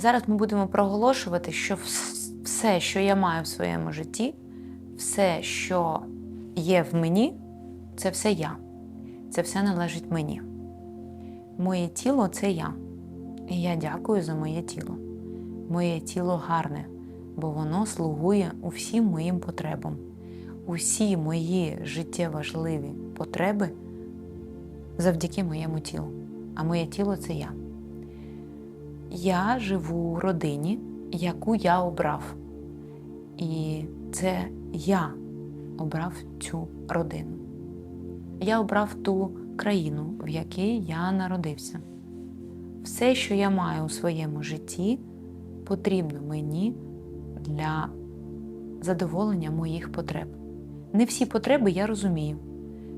Зараз ми будемо проголошувати, що все, що я маю в своєму житті, все, що є в мені, це все я. Це все належить мені. Моє тіло це я. І я дякую за моє тіло. Моє тіло гарне, бо воно слугує усім моїм потребам. Усі мої життєважливі потреби завдяки моєму тілу. А моє тіло це я. Я живу у родині, яку я обрав. І це я обрав цю родину. Я обрав ту країну, в якій я народився. Все, що я маю у своєму житті, потрібно мені для задоволення моїх потреб. Не всі потреби я розумію,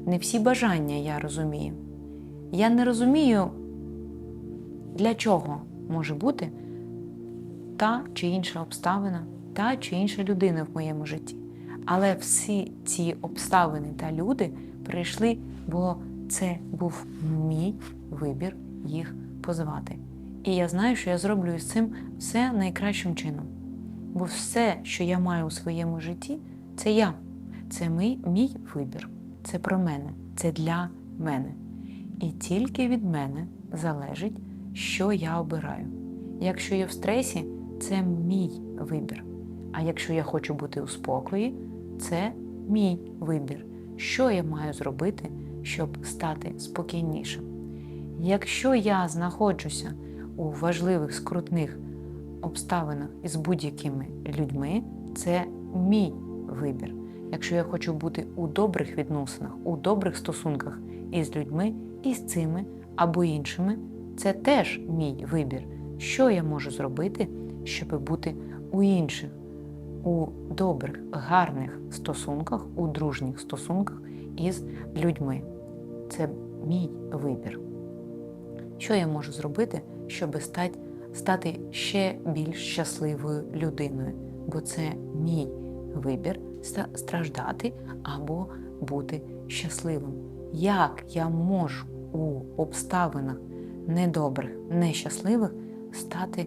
не всі бажання я розумію. Я не розумію, для чого може бути та чи інша обставина, та чи інша людина в моєму житті. Але всі ці обставини та люди прийшли, бо це був мій вибір їх позвати. І я знаю, що я зроблю з цим все найкращим чином. Бо все, що я маю у своєму житті, це я. Це мій, мій вибір. Це про мене, це для мене. І тільки від мене залежить, що я обираю. Якщо я в стресі, це мій вибір. А якщо я хочу бути у спокої, це мій вибір. Що я маю зробити, щоб стати спокійнішим? Якщо я знаходжуся у важливих скрутних обставинах із будь-якими людьми, це мій вибір. Якщо я хочу бути у добрих відносинах, у добрих стосунках із людьми, і з цими або іншими, це теж мій вибір. Що я можу зробити, щоб бути у інших, у добрих, гарних стосунках, у дружніх стосунках із людьми. Це мій вибір. Що я можу зробити, щоб стати, стати ще більш щасливою людиною? Бо це мій вибір страждати або бути щасливим. Як я можу у обставинах недобрих, нещасливих стати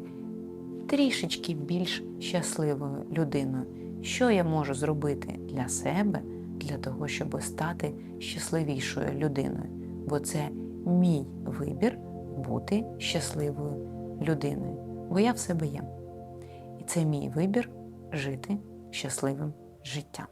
трішечки більш щасливою людиною? Що я можу зробити для себе, для того, щоб стати щасливішою людиною? Бо це мій вибір бути щасливою людиною. Бо я в себе є. І це мій вибір жити щасливим життям.